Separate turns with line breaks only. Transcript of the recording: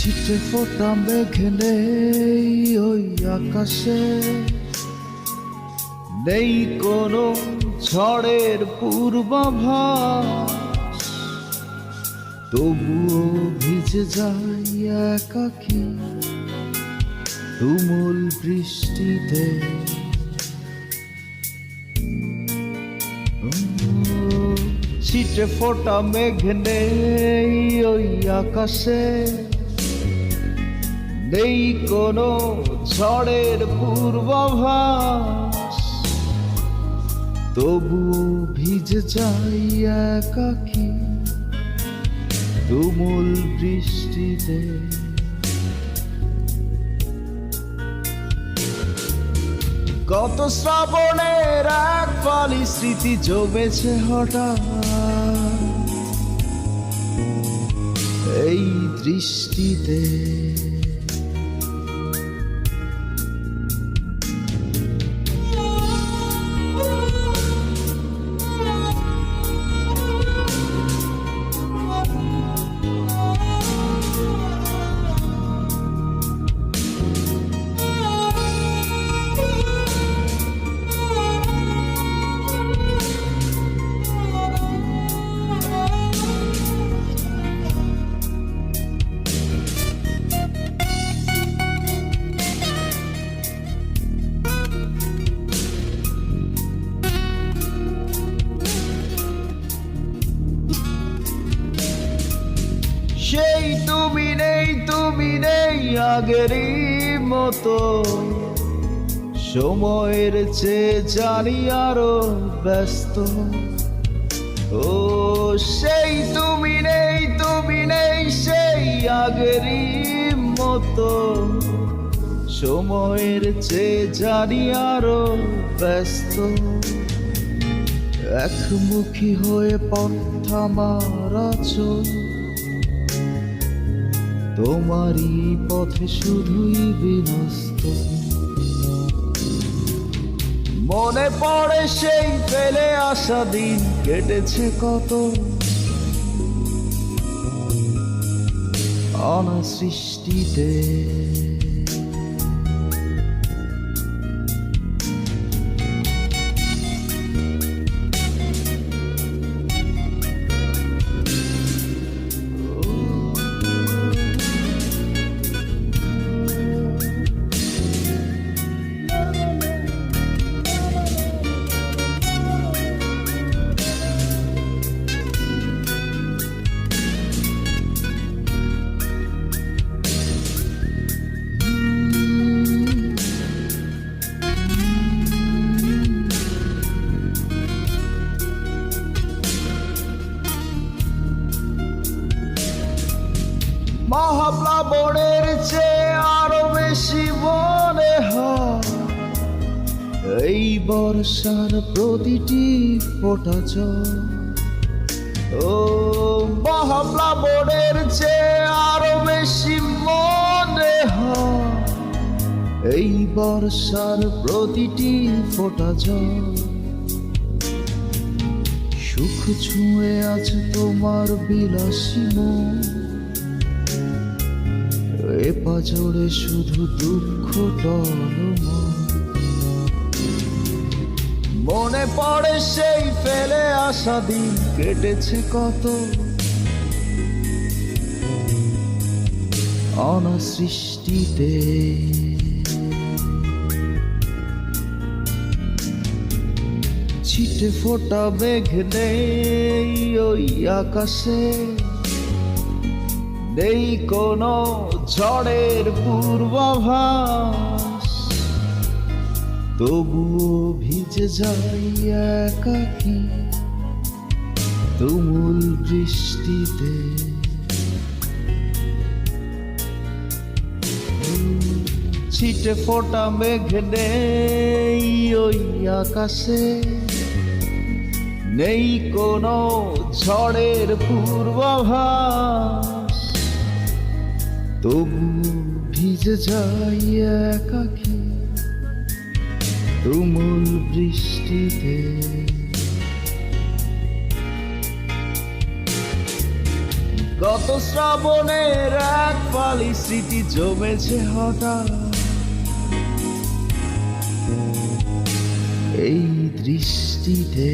ছিটে ফোটা মেঘ নেই ওই আকাশে। নেই কোনো ঝড়ের পূর্বাভাস। তবুও ভিজে যাই একাকি তুমুল বৃষ্টিতে। ছিটে ফোটা মেঘ নেই ওই আকাশে। নেই কোনো ঝড়ের পূর্বাভাস। তবু ভিজে যাই একাকি তুমুল বৃষ্টিতে। কত শ্রাবণের এক পালি স্মৃতি জমেছে হঠাৎ। এই দৃষ্টিতে। আগেরই মতো সময়ের চেয়ে জানি আরও ব্যস্ত। ও, সেই তুমি নেই তুমি নেই, সেই আগেরই মতো সময়ের চেয়ে জানি আরও ব্যস্ত। একমুখী হয়ে পন্থা মারা চল তোমারই পথে শুধুই বিনস্ত মনে পড়ে সেই ফেলে আসা দিন কেটেছে কত। অনাসৃষ্টিতে মহাপ্লাবনের চেয়ে আরও বেশি মনে হয়। এই বর্ষার প্রতিটি ফোটা জল। ও মহাপ্লাবনের চেয়ে আরও বেশি মনে হয়। এই বর্ষার প্রতিটি ফোটা সুখ ছুঁয়ে আছে তোমার বিলাসী মন। এ পাজরে শুধু দুঃখ, টলমল। মনে পড়ে সেই ফেলে আসা দিন, কেটেছে কত। অনাসৃষ্টিতে ছিটে ফোটা মেঘ নেই ওই আকাশে। নেই কোনো ঝড়ের পূর্বাভাস। তবুও ভিজে যাই একাকি তুমুল বৃষ্টিতে। ছিটে ফোটা মেঘ নেই ওই আকাশে। নেই কোনো ঝড়ের পূর্বাভাস। তবু ভিজে যাই একাকি তুমুল বৃষ্টিতে। গত শ্রাবণের এক পালি স্মৃতি জমেছে হঠাৎ। এই দৃষ্টিতে।